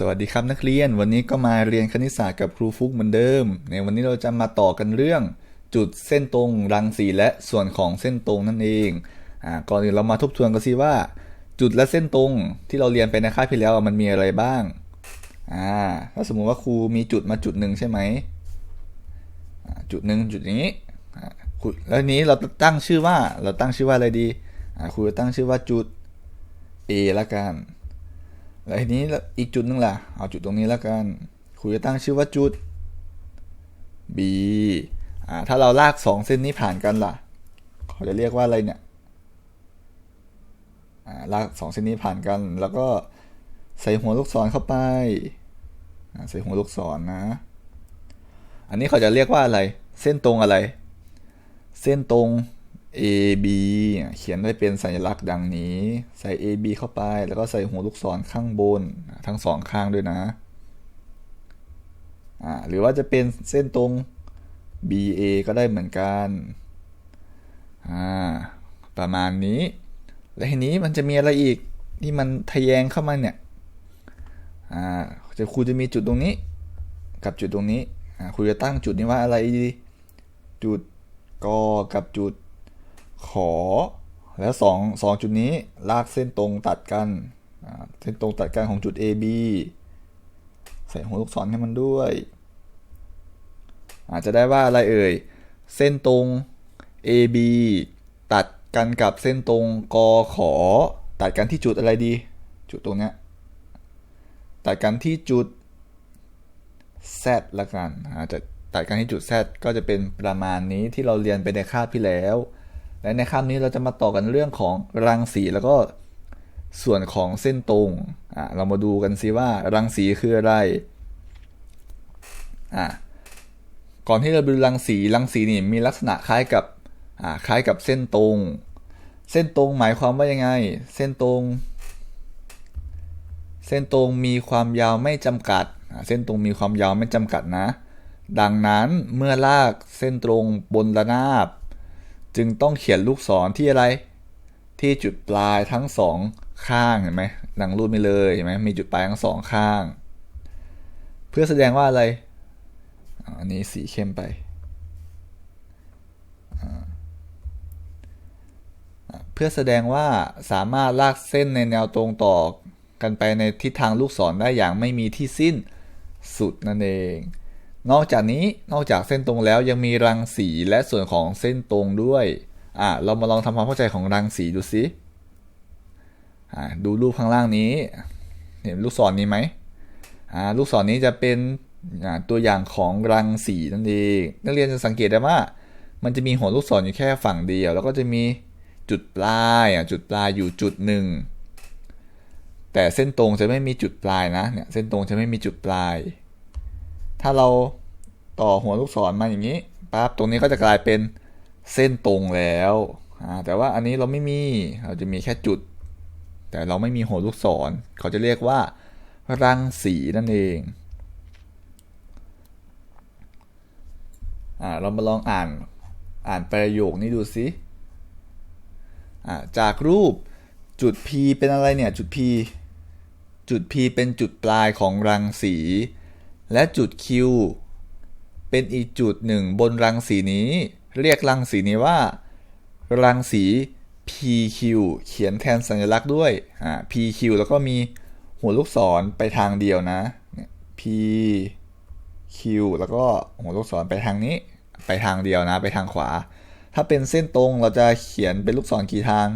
สวัสดีครับนักเรียน วันนี้ก็มาเรียนคณิตศาสตร์กับครูฟุกเหมือนเดิม ในวันนี้เราจะมาต่อกันเรื่อง จุดเส้นตรงรังสีและส่วนของเส้นตรงนั่นเองอ่าก่อนอื่นเรามาทบทวนกันสิว่า จุดและเส้นตรงที่เราเรียนไปในคาบที่แล้วมันมีอะไรบ้างอ่าถ้าสมมุติว่าครูมีจุดมาจุดหนึ่งใช่ไหมจุดหนึ่งจุดนี้ครูแล้วนี้เราตั้งชื่อว่าเราตั้งชื่อว่าอะไรดีครูจะตั้งชื่อว่าจุด A ละกัน แล้วทีนี้อีกจุดหนึงล่ะ เอาจุดตรงนี้แล้วกันครูจะตั้งชื่อว่าจุด B อ่าถ้าเราลากสองเส้นนี้ผ่านกันล่ะเขาจะเรียกว่าอะไรเนี่ยอ่าลากสองเส้นนี้ผ่านกัน แล้วก็ใส่หัวลูกศรเข้าไปอ่าใส่หัวลูกศรนะ อันนี้เขาจะเรียกว่าอะไร เส้นตรงอะไร เส้นตรง AB เขียนได้เป็นสัญลักษณ์ดังนี้ ใส่ AB เข้าไป แล้วก็ใส่หัวลูกศรข้างบน ทั้งสองข้างด้วยนะอ่าหรือว่าจะเป็นเส้นตรง BA ก็ได้เหมือนกันอ่าประมาณนี้ และทีนี้มันจะมีอะไรอีกที่มันทะแยงเข้ามาเนี่ยอ่าจะครูจะมีจุดตรงนี้ กับจุดตรงนี้อ่าครูจะตั้งจุดนี้ว่าอะไรดี จุดกกับจุด ขอ แล้วสองจุดนี้ลากเส้นตรงตัดกัน เส้นตรงตัดกันของจุด AB ใส่หัวลูกศรให้มันด้วย อาจจะได้ว่าอะไรเอ่ย เส้นตรง AB ตัดกันกับเส้นตรงกขอ ตัดกันที่จุดอะไรดี จุดตรงเนี้ยตัดกันที่จุด Z ละกันอาจจะตัดกันที่จุด Z ก็จะเป็นประมาณนี้ที่เราเรียนไปในคาบที่แล้ว และในคาบนี้เราจะมาต่อกันเรื่องของรังสีแล้วก็ส่วนของเส้นตรงอะเรามาดูกันซิว่ารังสีคืออะไรอะก่อนที่เราดูรังสีรังสีนี่มีลักษณะคล้ายกับอ่าคล้ายกับเส้นตรง เส้นตรงหมายความว่ายังไง เส้นตรง เส้นตรงมีความยาวไม่จำกัด เส้นตรงมีความยาวไม่จำกัดนะ ดังนั้นเมื่อลากเส้นตรงบนระนาบ จึงต้องเขียนลูกศรที่อะไร ที่จุดปลายทั้งสองข้างเห็นไหมดังรูปนี้เลยเห็นไหมมีจุดปลายทั้งสองข้าง เพื่อแสดงว่าอะไรอันนี้สีเข้มไปเพื่อแสดงว่าสามารถลากเส้นในแนวตรงต่อกันไปในทิศทางลูกศรได้อย่างไม่มีที่สิ้นสุดนั่นเอง นอกจากนี้นอกจากเส้นตรงแล้วยังมีรังสีและส่วนของเส้นตรงด้วยอะเรามาลองทำความเข้าใจของรังสีดูสิอ่าดูรูปข้างล่างนี้ เห็นลูกศรนี้ไหมอ่าลูกศรนี้จะเป็นตัวอย่างของรังสีนั่นเองนักเรียนจะสังเกตได้ว่า มันจะมีหัวลูกศรอยู่แค่ฝั่งเดียว แล้วก็จะมีจุดปลายอะจุดปลายอยู่จุดหนึ่งแต่เส้นตรงจะไม่มีจุดปลายนะเนี่ยเส้นตรงจะไม่มีจุดปลาย ถ้าเราต่อหัวลูกศรมาอย่างนี้ปั๊บตรงนี้ก็จะกลายเป็นเส้นตรงแล้วแต่ว่าอันนี้เราไม่มีเราจะมีแค่จุด แต่เราไม่มีหัวลูกศร เขาจะเรียกว่า รังสีนั่นเองอ่าเรามาลองอ่านอ่านประโยคนี้ดูสิอ่าจากรูปจุด P เป็นอะไรเนี่ยจุด P จุด P เป็นจุดปลายของรังสี และจุด Q เป็นอีกจุดหนึ่งบนรังสีนี้ เรียกรังสีนี้ว่า รังสี PQ เขียนแทนสัญลักษณ์ด้วย อ่า PQ แล้วก็มีหัวลูกศรไปทางเดียวนะ PQ แล้วก็หัวลูกศรไปทางนี้ ไปทางเดียวนะ ไปทางขวา ถ้าเป็นเส้นตรงเราจะเขียนเป็นลูกศรกี่ทาง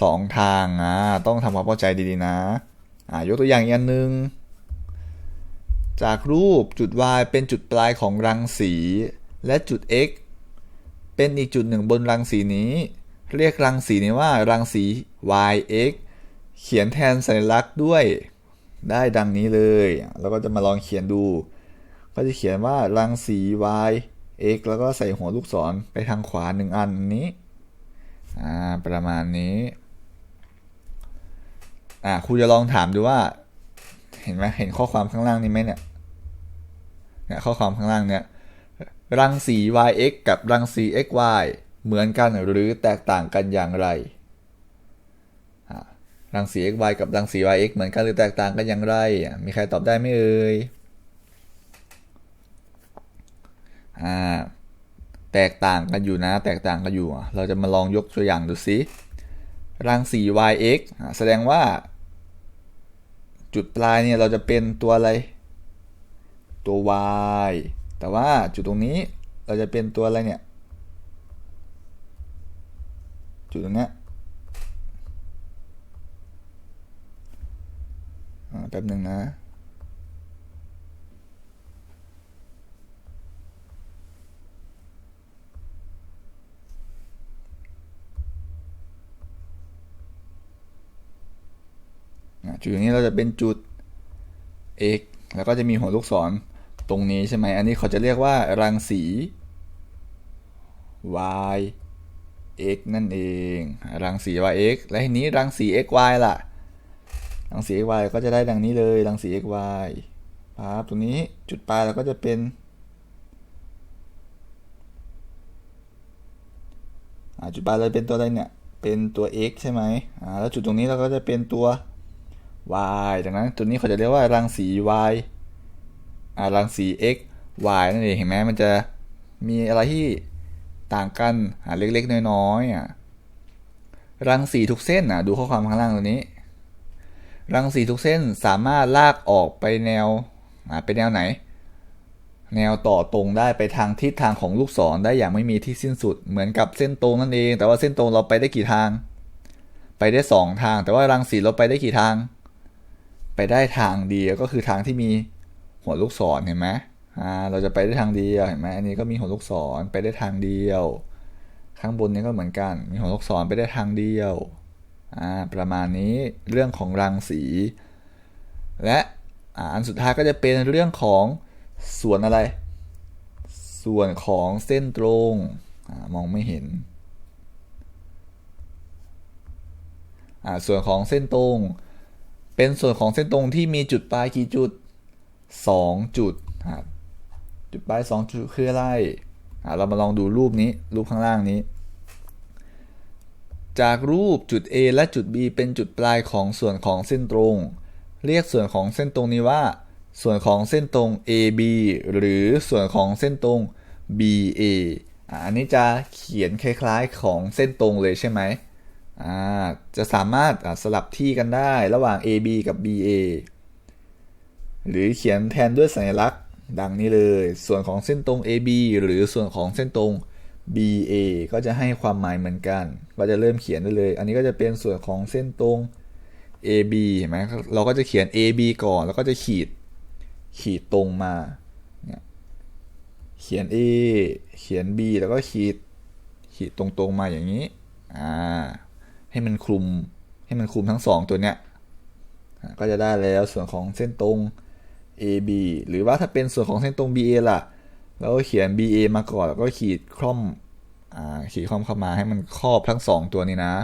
สองทางอะต้องทำความเข้าใจดีๆนะ อ่ายกตัวอย่างอีกอันหนึ่ง จากรูปจุด y เป็นจุดปลายของรังสี และจุด x เป็นอีกจุดหนึ่งบนรังสีนี้ เรียกรังสีนี้ว่ารังสี yx เขียนแทนสัญลักษณ์ด้วย ได้ดังนี้เลยแล้วก็จะมาลองเขียนดู ก็จะเขียนว่ารังสี y x แล้วก็ใส่หัวลูกศรไปทางขวาหนึ่งอันนี้อ่าประมาณนี้อ่าครูจะลองถามดูว่า เห็นไหมเห็นข้อความข้างล่างนี้ไหมเนี่ย เนี่ยข้อความข้างล่างเนี่ยรังสี yx กับรังสี xy เหมือนกันหรือแตกต่างกันอย่างไรรังสี x y กับรังสี y x เหมือนกันหรือแตกต่างกันอย่างไร มีใครตอบได้ไหมเอ่ยอ่าแตกต่างกันอยู่นะ แตกต่างกันอยู่ เราจะมาลองยกตัวอย่างดูสิรังสี y x แสดงว่า จุดปลายเนี่ยเราจะเป็นตัวอะไร ตัว y แต่ว่าจุดตรงนี้เราจะเป็นตัวอะไรเนี่ย จุดตรงเนี้ยแป๊บหนึ่งนะจุดนี้เราจะเป็นจุด x แล้วก็จะมีหัวลูกศร ตรงนี้ใช่ไหม อันนี้เขาจะเรียกว่ารังสี y x นั่นเอง รังสี y x และทีนี้รังสี x y ล่ะ รังสี x y ก็จะได้ดังนี้เลย รังสี x y ครับตรงนี้จุดปลายเราก็จะเป็น จุดปลายเราเป็นตัวอะไรเนี่ย เป็นตัว x ใช่ไหมอ่าแล้วจุดตรงนี้เราก็จะเป็นตัว y ดังนั้นตัวนี้เขาจะเรียกว่ารังสี y รังสี x y นั่นเองเห็นไหมมันจะมีอะไรที่ต่างกันอ่าเล็กๆ น้อยๆอะรังสีทุกเส้นอะดูข้อความข้างล่างตัวนี้ รังสีทุกเส้นสามารถลากออกไปแนวอ่าไปแนวไหน แนวต่อตรงได้ไปทางทิศทางของลูกศรได้อย่างไม่มีที่สิ้นสุดเหมือนกับเส้นตรงนั่นเอง แต่ว่าเส้นตรงเราไปได้กี่ทาง ไปได้ 2 ทาง แต่ว่ารังสีเราไปได้กี่ทาง ไปได้ทางเดียวก็คือทางที่มี หัวลูกศรเห็นไหมอ่าเราจะไปได้ทางเดียวเห็นไหมอันนี้ก็มีหัวลูกศรไปได้ทางเดียว ข้างบนนี้ก็เหมือนกัน มีหัวลูกศรไปได้ทางเดียวอ่าประมาณนี้เรื่องของรังสี และอันสุดท้ายก็จะเป็นเรื่องของส่วนอะไร ส่วนของเส้นตรงอมองไม่เห็น ส่วนของเส้นตรง เป็นส่วนของเส้นตรงที่มีจุดปลายกี่จุด 2 จุดจุดปลาย2จุดคืออะไรเรามาลองดูรูปนี้รูปข้างล่างนี้ จากรูปจุด A และจุด B เป็นจุดปลายของส่วนของเส้นตรง เรียกส่วนของเส้นตรงนี้ว่า ส่วนของเส้นตรง AB หรือส่วนของเส้นตรง BA อันนี้จะเขียนคล้ายๆของเส้นตรงเลยใช่ไหมจะสามารถสลับที่กันได้ระหว่าง AB กับ BA หรือเขียนแทนด้วยสัญลักษณ์ ดังนี้เลย ส่วนของเส้นตรง AB หรือส่วนของเส้นตรง BA ก็จะให้ความหมายเหมือนกัน ก็จะเริ่มเขียนได้เลย อันนี้ก็จะเป็นส่วนของเส้นตรง AB เห็นไหมเราก็จะเขียน AB ก่อนแล้วก็จะขีดขีดตรงมา เขียน A เขียน B แล้วก็ขีดขีดตรงๆมาอย่างนี้ อ่า ให้มันคลุม ให้มันคลุมทั้งสองตัวเนี้ย ก็จะได้แล้วส่วนของเส้นตรง AB หรือว่าถ้าเป็นส่วนของเส้นตรง BA ล่ะ เราก็เขียน BA มาก่อนแล้วก็ขีดคล่อมอ่าขีดคล่อมเข้ามาให้มันครอบทั้งสองตัวนี้นะ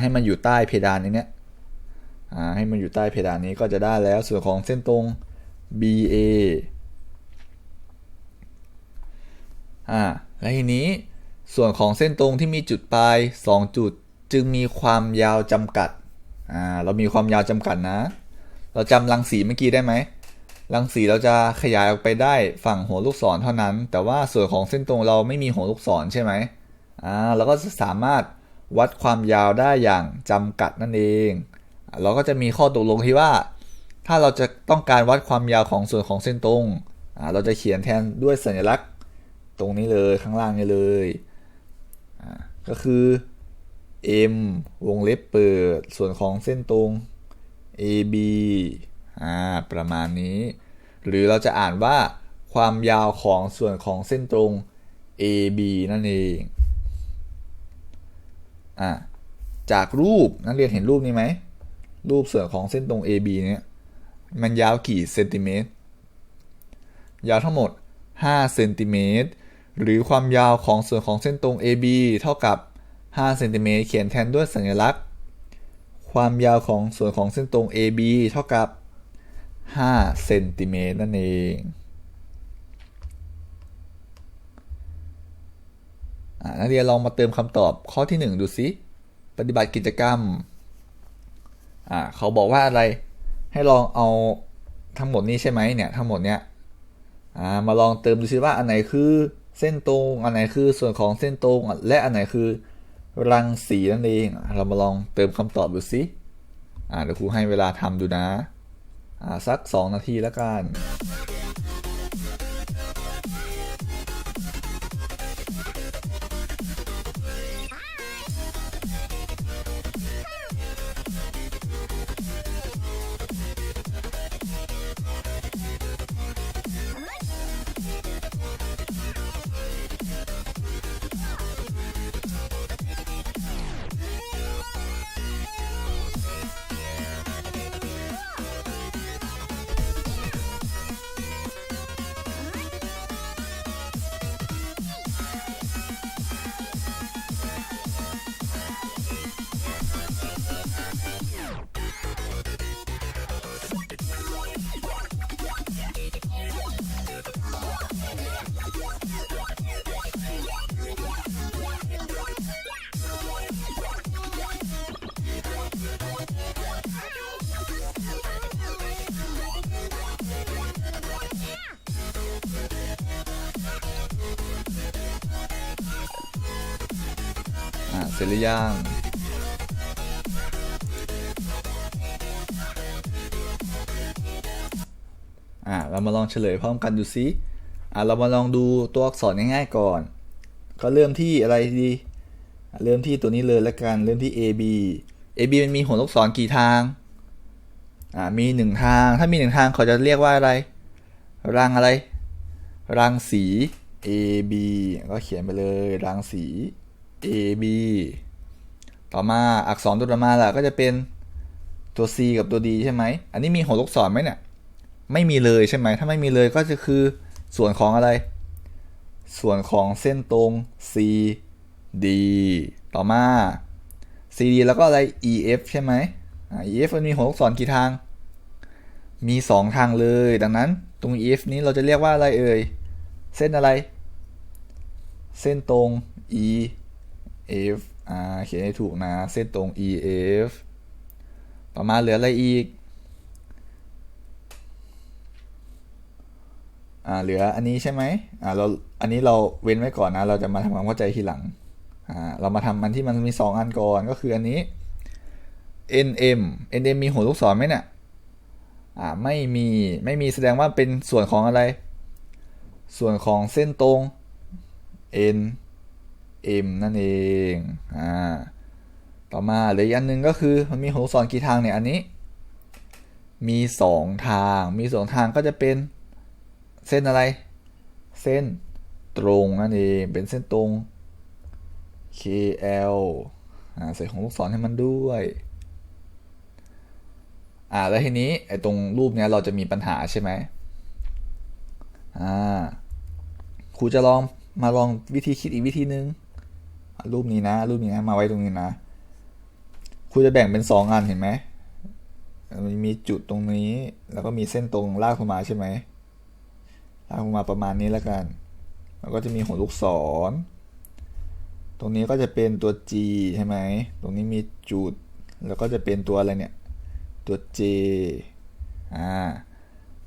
ให้มันอยู่ใต้เพดานนี้เนี้ยอ่าให้มันอยู่ใต้เพดานนี้ก็จะได้แล้วส่วนของเส้นตรง BA อ่าและทีนี้ส่วนของเส้นตรงที่มีจุดปลาย 2 จุดจึงมีความยาวจำกัด อ่า เรามีความยาวจำกัดนะ เราจำรังสีเมื่อกี้ได้ไหม รังสีเราจะขยายออกไปได้ฝั่งหัวลูกศรเท่านั้น แต่ว่าส่วนของเส้นตรงเราไม่มีหัวลูกศรใช่ไหมอ่าเราก็จะสามารถวัดความยาวได้อย่างจำกัดนั่นเอง เราก็จะมีข้อตกลงที่ว่า ถ้าเราจะต้องการวัดความยาวของส่วนของเส้นตรงอ่าเราจะเขียนแทนด้วยสัญลักษณ์ตรงนี้เลยข้างล่างนี้เลยอ่าก็คือ m วงเล็บเปิดส่วนของเส้นตรง ab อ่าประมาณนี้ หรือเราจะอ่านว่าความยาวของส่วนของเส้นตรง AB นั่นเองอ่าจากรูปนักเรียนเห็นรูปนี้ไหม รูปส่วนของเส้นตรง AB เนี่ยมันยาวกี่เซนติเมตร ยาวทั้งหมด5เซนติเมตรหรือความยาวของส่วนของเส้นตรง AB เท่ากับ5เซนติเมตรเขียนแทนด้วยสัญลักษณ์ ความยาวของส่วนของเส้นตรง AB เท่ากับ 5เซนติเมตรนั่นเองนักเรียนลองมาเติมคำตอบข้อที่ 1 ดูสิปฏิบัติกิจกรรม เขาบอกว่าอะไร ให้ลองเอาทั้งหมดนี้ใช่ไหมเนี่ยทั้งหมดเนี้ยมาลองเติมดูซิว่าอันไหนคือเส้นตรง อันไหนคือส่วนของเส้นตรง และอันไหนคือรังสีนั่นเอง เรามาลองเติมคำตอบดูซิเดี๋ยวครูให้เวลาทำดูนะ สัก 2 นาทีแล้วกัน สร็จหรือยังอ่าเรามาลองเฉลยพร้อมกันดูซิอ่าเรามาลองดูตัวอักษรง่ายๆก่อน ก็เริ่มที่อะไรดีเริ่มที่ตัวนี้เลยล้วกัน เริ่มที่ A B A B มันมีหัวลูกศรกี่ทาง อ่า มีหนึ่งทาง ถ้ามีหนึ่งทางเขาจะเรียกว่าอะไร รังอะไร รังสี A B ก็เขียนไปเลย รังสี A B ต่อมาอักษรตัวต่อมาล่ะก็จะเป็นตัว C กับตัว D ใช่ไหม อันนี้มีหัวลูกศรไหมเนี่ย ไม่มีเลยใช่ไหม ถ้าไม่มีเลยก็จะคือส่วนของอะไร ส่วนของเส้นตรง C D ต่อมา C D แล้วก็อะไร E F ใช่ไหม E F มันมีหัวลูกศรกี่ทาง มี 2 ทางเลย ดังนั้นตรง E F นี้เราจะเรียกว่าอะไรเอ่ย เส้นอะไร เส้นตรง E F อ่าเขียนให้ถูกนะ เส้นตรง E F ต่อมาเหลืออะไรอีก อ่า เหลืออันนี้ใช่ไหมอ่า เรา อันนี้เราเว้นไว้ก่อนนะ เราจะมาทำความเข้าใจทีหลัง อ่า เรามาทำมันที่มันมี 2 อันก่อน ก็คืออันนี้ NM NM มีหัวลูกศรไหมเนี่ย อ่า ไม่มี ไม่มีแสดงว่าเป็นส่วนของอะไร ส่วนของเส้นตรง N M นั่นเอง อ่า ต่อมาเหลืออีกอันหนึ่งก็คือมันมีหัวลูกศรกี่ทางเนี่ยอันนี้ มี 2 ทาง มี 2 ทางก็จะเป็นเส้นอะไร เส้นตรงนั่นเอง เป็นเส้นตรง KL อ่าใส่ของลูกศรให้มันด้วย อ่า แล้วทีนี้ไอ้ตรงรูปเนี้ยเราจะมีปัญหาใช่ไหมอ่า ครูจะลองมาลองวิธีคิดอีกวิธีนึงอะ รูปนี้นะ รูปนี้นะมาไว้ตรงนี้นะครูจะแบ่งเป็นสองอันเห็นไหมมันมีจุดตรงนี้ แล้วก็มีเส้นตรงลากลงมาใช่ไหมลากลงมาประมาณนี้แล้วกันแล้วก็จะมีหัวลูกศร ตรงนี้ก็จะเป็นตัว G ใช่ไหม ตรงนี้มีจุด แล้วก็จะเป็นตัวอะไรเนี่ย ตัว J อ่า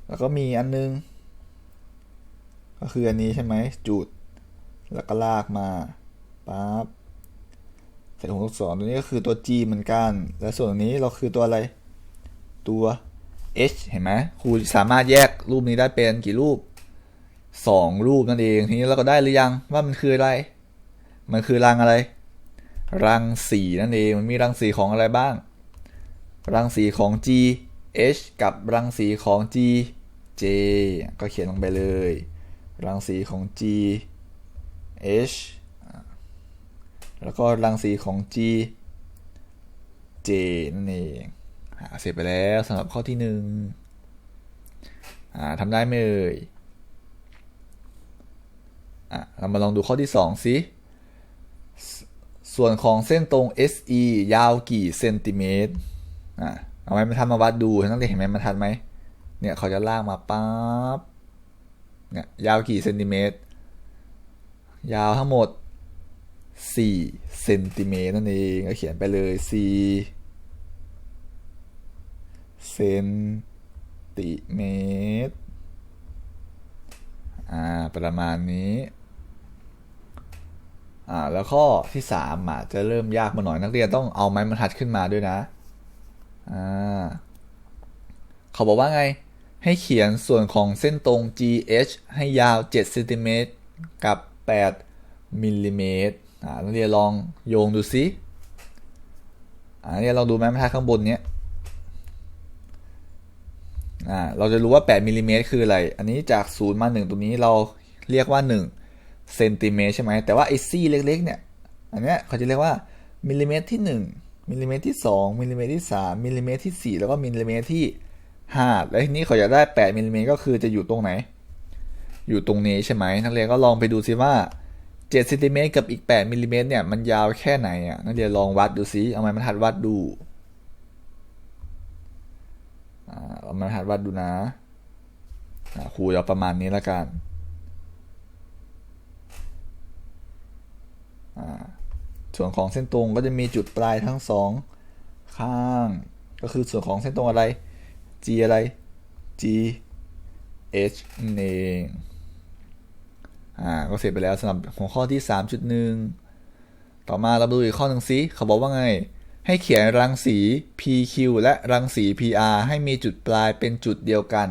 แล้วก็มีอันนึง ก็คืออันนี้ใช่ไหม จุด แล้วก็ลากมา ปั๊บใส่หัวลูกศรตัวนี้ก็คือตัว G เหมือนกัน และส่วนนี้เราคือตัวอะไร ตัว H เห็นไหมครูสามารถแยกรูปนี้ได้เป็นกี่รูปสองรูปนั่นเอง ทีนี้เราก็ได้หรือยังว่ามันคืออะไร มันคือรังอะไร รังสีนั่นเอง มันมีรังสีของอะไรบ้าง รังสีของ G H กับรังสีของ G J ก็เขียนลงไปเลย รังสีของ G H แล้วก็รังสีของ G J นั่นเองอ่เสร็จไปแล้วสำหรับข้อที่หนึ่งทำได้ไหมเอ่ยเรามาลองดูข้อที่สองสิส่วนของเส้นตรง SE ยาวกี่เซนติเมตรเอาไม้บรรทัดมาวัดดูนักเรียนเห็นไหมบรรทัดไหมเนี่ยเขาจะลากมาปั๊บเนี่ยยาวกี่เซนติเมตร ยาวทั้งหมด 4เซนติเมตรนั่นเองก็เขียนไปเลย4เซนติเมตร อ่า ประมาณนี้ อ่า แล้วข้อที่สามอะจะเริ่มยากมาหน่อยนักเรียนต้องเอาไม้บรรทัดขึ้นมาด้วยนะ อ่า เขาบอกว่าไง ให้เขียนส่วนของเส้นตรง GH ให้ยาว7เซนติเมตรกับ 8มิลลิเมตร อ่านักเรียนลองโยงดูซิอ่าเนี่ยเราดูไม้บรรทัดข้างบนเนี้ยอ่าเราจะรู้ว่า 8มิลลิเมตรคืออะไร อันนี้จาก 0 มา 1 ตรงนี้เราเรียกว่า1เซนติเมตรใช่ไหม แต่ว่าไอซี่เล็กๆเนี่ย อันเนี้ยเขาจะเรียกว่ามิลลิเมตรที่ 1มิลลิเมตรที่ 2มิลลิเมตรที่ 3มิลลิเมตรที่ 4 แล้วก็มิลลิเมตรที่ 5 แล้วทีนี้เขาอยากได้ 8มิลลิเมตรก็คือจะอยู่ตรงไหน อยู่ตรงนี้ใช่ไหมนักเรียนก็ลองไปดูซิว่า 7เซนติเมตรกับอีก 8มิลลิเมตรเนี่ย มันยาวแค่ไหนอะนักเรียนลองวัดดูซิเอาไม้บรรทัดวัดดูเอาไม้บรรทัดวัดดูนะครูเอาประมาณนี้ละกันส่วนของเส้นตรงก็จะมีจุดปลายทั้งสองข้าง ก็คือส่วนของเส้นตรงอะไร G อะไร G H นั่นเอง อ่าก็เสร็จไปแล้วสำหรับหัวข้อที่ 3.1 ต่อมาเราดูอีกข้อหนึ่งสิเขาบอกว่าไง ให้เขียนรังสี PQ และรังสี PR ให้มีจุดปลายเป็นจุดเดียวกัน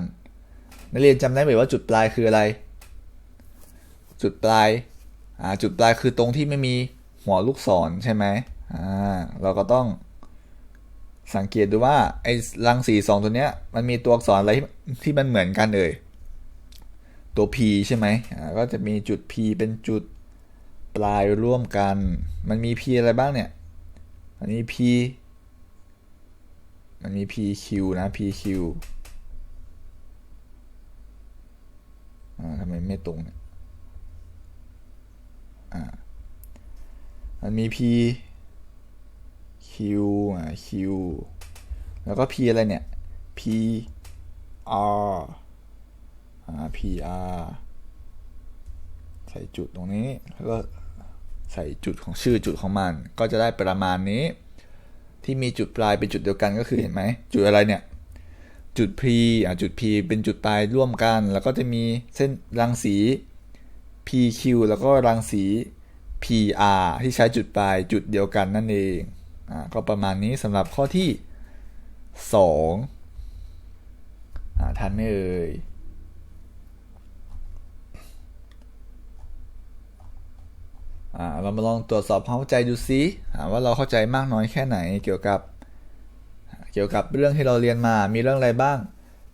นักเรียนจำได้ไหมว่าจุดปลายคืออะไร จุดปลายอ่าจุดปลายคือตรงที่ไม่มีหัวลูกศรใช่ไหมอ่าเราก็ต้องสังเกตดูว่าไอ้รังสีสองตัวเนี้ยมันมีตัวอักษรอะไรที่มันเหมือนกันเอ่ย ตัว P ใช่ไหมอ่าก็จะมีจุด P เป็นจุดปลายร่วมกัน มันมี P อะไรบ้างเนี่ย อันนี้ P มันมี PQ นะ PQ อ่าทำไมไม่ตรงเนี่ย อ่า มันมี P Q อ่า Q แล้วก็ P อะไรเนี่ย P R า P R ใส่จุดตรงนี้แล้วก็ใส่จุดของชื่อจุดของมัน ก็จะได้ประมาณนี้ ที่มีจุดปลายเป็นจุดเดียวกันก็คือเห็นไหมจุดอะไรเนี่ยจุด P อ่าจุด P เป็นจุดปลายร่วมกัน แล้วก็จะมีเส้นรังสี PQ แล้วก็รังสี PR ที่ใช้จุดปลายจุดเดียวกันนั่นเองอ่าก็ประมาณนี้สำหรับข้อที่ 2อ่าทันไหมเอ่ย อ่าเรามาลองตรวจสอบความเข้าใจดูซิว่าเราเข้าใจมากน้อยแค่ไหนเกี่ยวกับ เกี่ยวกับเรื่องที่เราเรียนมา มีเรื่องอะไรบ้าง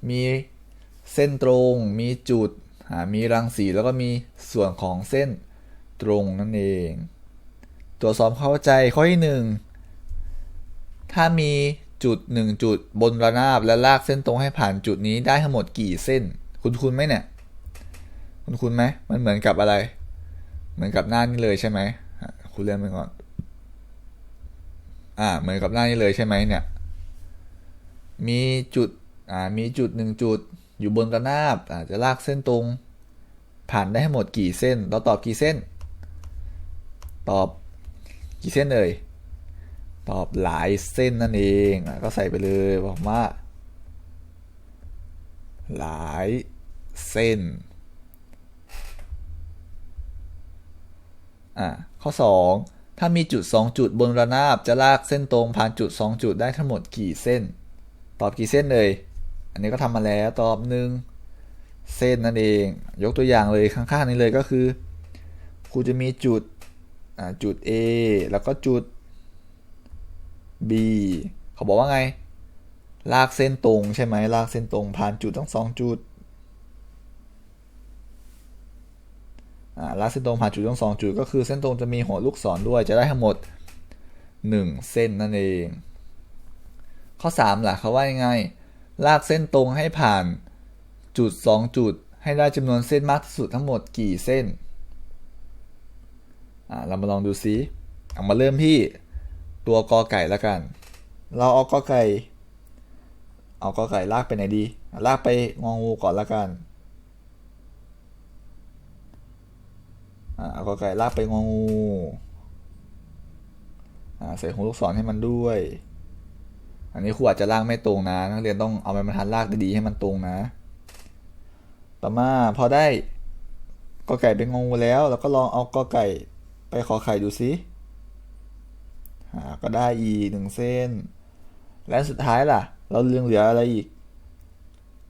มีเส้นตรง มีจุด มีรังสีแล้วก็มีส่วนของเส้นตรงนั่นเอง ตรวจสอบเข้าใจข้อที่หนึ่งถ้ามีจุดหนึ่งจุดบนระนาบและลากเส้นตรงให้ผ่านจุดนี้ได้ทั้งหมดกี่เส้น คุณคุณไหมเนี่ย คุณคุณไหมมันเหมือนกับอะไร เหมือนกับหน้านี้เลยใช่ไหมคุณเรียนไปก่อนอ่าเหมือนกับหน้านี้เลยใช่ไหมเนี่ย มีจุดอ่ามีจุดหนึ่งจุดอยู่บนระนาบอาจจะลากเส้นตรง ผ่านได้ทั้งหมดกี่เส้น เราตอบกี่เส้น ตอบกี่เส้นเอ่ยตอบหลายเส้นนั่นเองอก็ใส่ไปเลยบอกว่า หลายเส้น อ่าข้อ 2 ถ้ามีจุด 2 จุดบนระนาบจะลากเส้นตรงผ่านจุด 2 จุดได้ทั้งหมดกี่เส้น ตอบกี่เส้นเลย อันนี้ก็ทำมาแล้วตอบหนึ่งเส้นนั่นเองยกตัวอย่างเลยข้างๆนี้เลยก็คือครูจะมีจุดจุด A แล้วก็จุด B เขาบอกว่าไง ลากเส้นตรงใช่ไหมลากเส้นตรงผ่านจุดทั้งสองจุด ลากเส้นตรงผ่านจุดทั้งสองจุดก็คือเส้นตรงจะมีหัวลูกศรด้วยจะได้ทั้งหมด 1 เส้นนั่นเอง ข้อ3ล่ะเขาว่ายังไง ลากเส้นตรงให้ผ่านจุด 2 จุด ให้ได้จำนวนเส้นมากที่สุดทั้งหมดกี่เส้นเรามาลองดูซิเอามาเริ่มที่ตัวกอไก่แล้วกัน เราเอากอไก่ เอากอไก่ลากไปไหนดี ลากไปงองูก่อนแล้วกัน เอากอไก่ลากไปงองูใส่หัวลูกศรให้มันด้วย อันนี้ครูอาจจะลากไม่ตรงนะ นักเรียนต้องเอาไม้บรรทัดลากดีๆให้มันตรงนะ ต่อมาพอได้กอไก่เป็นงงูแล้วเราก็ลองเอากอไก่ไปขอไข่ดูซิก็ได้อีกหนึ่งเส้น และสุดท้ายล่ะ เราเลืองเหลืออะไรอีก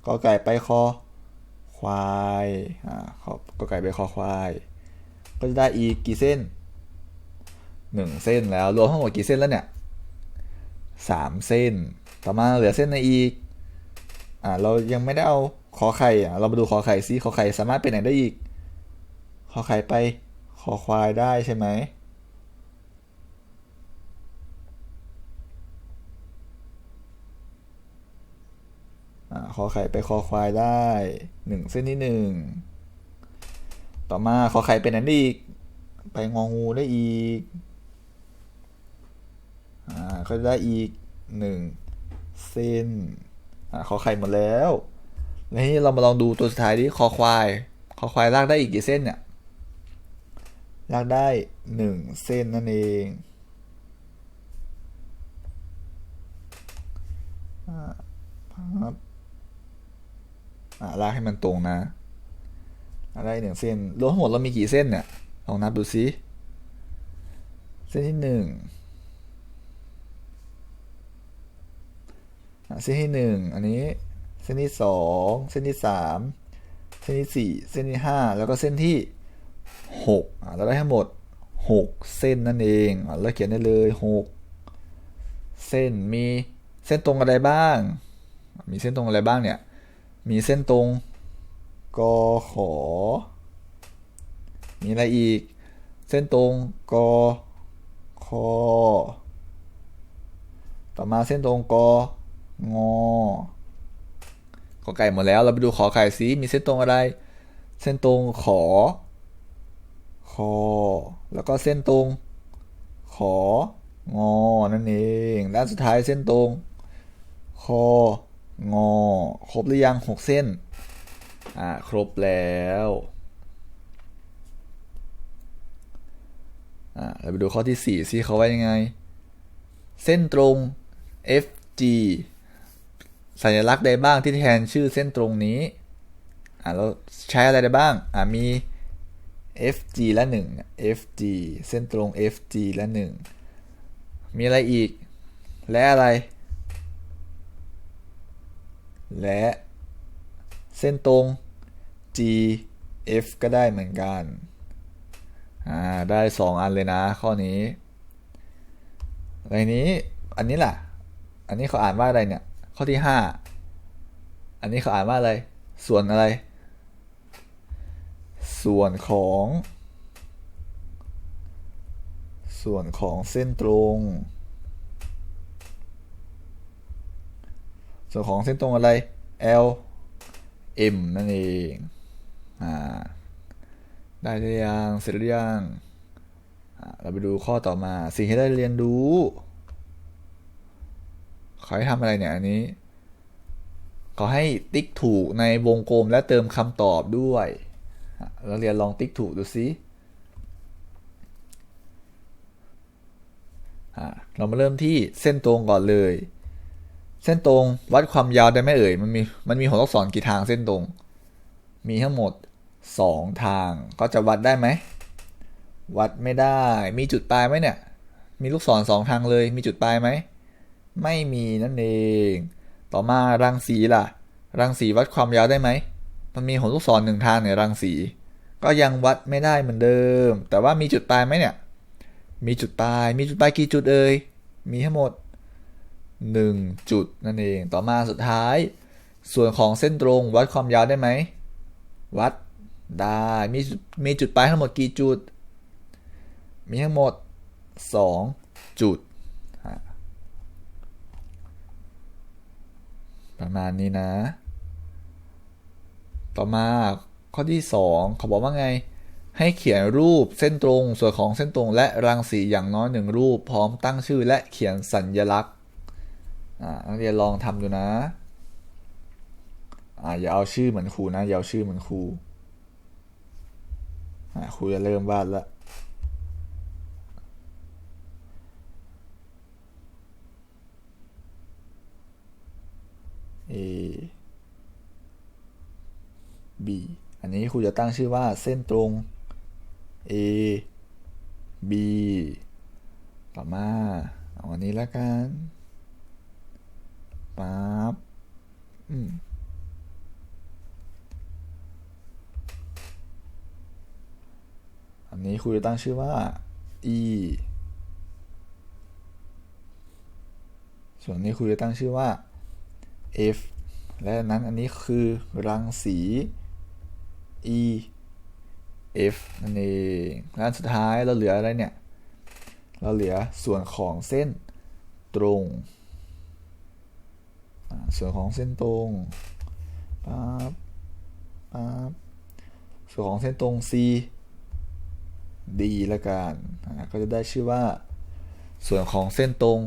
กอไก่ไปคอควายอ่ากอไก่ไปคอควาย ก็จะได้อีกกี่เส้นหนึ่งเส้นแล้วรวมทั้งหมดกี่เส้นแล้วเนี่ยสามเส้น ต่อมาเหลือเส้นในอีกอ่าเรายังไม่ได้เอาขอไข่อะเรามาดูขอไข่ซิขอไข่สามารถไปไหนได้อีก ขอไข่ไปขอควายได้ใช่ไหมขอไข่ไปคอควายได้หนึ่งเส้นที่หนึ่ง ต่อมาขอไข่เป็นนั้นอีก ไปงองูได้อีก อ่าก็ได้อีกหนึ่งเส้นอ่าขอไข่หมดแล้วแล้วนี้เรามาลองดูตัวสุดท้ายที่คอควาย คอควายลากได้อีกกี่เส้นเนี่ยลากได้หนึ่งเส้นนั่นเองครับลากให้มันตรงนะ อะได้หนึ่งเส้นรวมทั้งหมดเรามีกี่เส้นเนี่ยลองนับดูซิเส้นที่หนึ่งเส้นที่หนึ่งอันนี้เส้นที่สองเส้นที่สามเส้นที่สี่เส้นที่ห้าแล้วก็เส้นที่หกเราได้ทั้งหมดหกเส้นนั่นเองเราเขียนได้เลยหกเส้นมีเส้นตรงอะไรบ้าง มีเส้นตรงอะไรบ้างเนี่ยมีเส้นตรง กขอ มีอะไรอีก เส้นตรงกคอ ต่อมาเส้นตรงกงขอไก่หมดแล้ว เราไปดูขอไข่ซิมีเส้นตรงอะไร เส้นตรงขอ คอ แล้วก็เส้นตรง ขอ งอ นั่นเอง ด้านสุดท้ายเส้นตรง คอ งอ ครบหรือยังหกเส้น อ่าครบแล้วอ่าเราไปดูข้อที่สี่ซิเขาว่ายังไง เส้นตรง FG สัญลักษณ์ใดบ้างที่แทนชื่อเส้นตรงนี้อ่าเราใช้อะไรได้บ้างอ่ามี FG และ1 FG เส้นตรง FG และ1มีอะไรอีก และอะไร และ เส้นตรง GF ก็ได้เหมือนกัน อ่า ได้ 2 อันเลยนะ ข้อนี้อะไรนี้อันนี้ล่ะ อันนี้เขาอ่านว่าอะไรเนี่ย ข้อที่ 5 อันนี้เขาอ่านว่าอะไร ส่วนอะไร ส่วนของ ส่วนของเส้นตรง ส่วนของเส้นตรงอะไร L M นั่นเอง อ่า ได้หรือยังเสร็จหรือยังเราไปดูข้อต่อมา สิ่งที่ได้เรียนรู้ขอให้ทำอะไรเนี่ยอันนี้ขอให้ติ๊กถูกในวงกลมและเติมคำตอบด้วยเราเรียนลองติ๊กถูกดูซิเรามาเริ่มที่เส้นตรงก่อนเลย เส้นตรงวัดความยาวได้ไหมเอ่ย มันมีมันมีหัวลูกศรกี่ทางเส้นตรง มีทั้งหมด 2 ทางก็จะวัดได้ไหม วัดไม่ได้ มีจุดปลายไหมเนี่ย มีลูกศรสองทางเลย มีจุดปลายไหม ไม่มีนั่นเอง ต่อมารังสีล่ะ รังสีวัดความยาวได้ไหม มันมีหัวลูกศรหนึ่งทางในรังสี ก็ยังวัดไม่ได้เหมือนเดิม แต่ว่ามีจุดปลายไหมเนี่ย มีจุดปลาย มีจุดปลายกี่จุดเอ่ย มีทั้งหมด 1 จุดนั่นเอง ต่อมาสุดท้าย ส่วนของเส้นตรงวัดความยาวได้ไหม วัด ได้มีมีจุดปลายทั้งหมดกี่จุด มีทั้งหมด 2 จุด ประมาณนี้นะ ต่อมาข้อที่ 2 เขาบอกว่าไง ให้เขียนรูปเส้นตรง ส่วนของเส้นตรงและรังสีอย่างน้อยหนึ่งรูป พร้อมตั้งชื่อและเขียนสัญญลักษณ์อ่านักเรียนลองทำดูนะ อ่าอย่าเอาชื่อเหมือนครูนะ อย่าเอาชื่อเหมือนครู คุยจะเริ่มบ้านละเอบอันนี้ครูจะตั้งชื่อว่าเส้นตรง A B ต่อมา เอาอันนี้ละกันปั๊บอืม อันนี้ครูจะตั้งชื่อว่า E ส่วนนี้ครูจะตั้งชื่อว่า F และนั้นอันนี้คือรังสี E F นั่นเองและอันสุดท้ายเราเหลืออะไรเนี่ย เราเหลือส่วนของเส้นตรง ส่วนของเส้นตรงปั๊บปั๊บส่วนของเส้นตรง C D ละกันก็จะได้ชื่อว่า ส่วนของเส้นตรง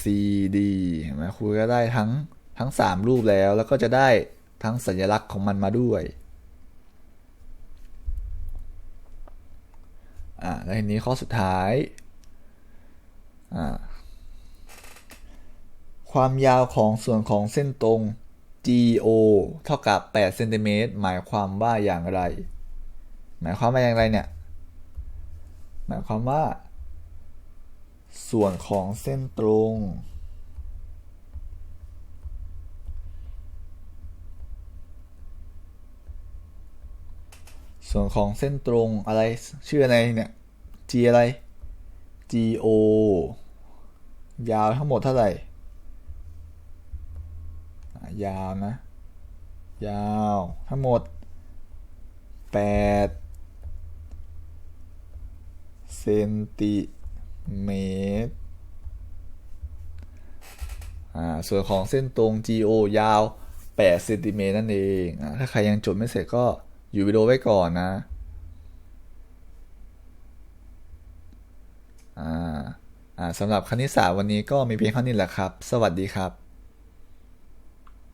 CD เห็นไหมครูก็ได้ทั้งทั้ง 3 รูปแล้ว แล้วก็จะได้ทั้งสัญลักษณ์ของมันมาด้วยอ่าแล้วทีนี้ข้อสุดท้ายอ่าความยาวของส่วนของเส้นตรง GO เท่ากับ8เซนติเมตรหมายความว่าอย่างไร หมายความว่าอย่างไรเนี่ย หมายความว่า ส่วนของเส้นตรง ส่วนของเส้นตรงอะไรชื่ออะไรเนี่ย G อะไร GO ยาวทั้งหมดเท่าไหร่ ยาวนะ ยาวทั้งหมด 8 ซนติเมตรอ่าส่วนของเส้นตรง GO ยาว8เซนติเมตรนั่นเองอ่าถ้าใครยังจดไม่เสร็จก็อยู่วิดีโอไว้ก่อนนะอ่าอ่าสำหรับคณิตศาสตร์วันนี้ก็มีเพียงเท่านี้แหละครับ สวัสดีครับ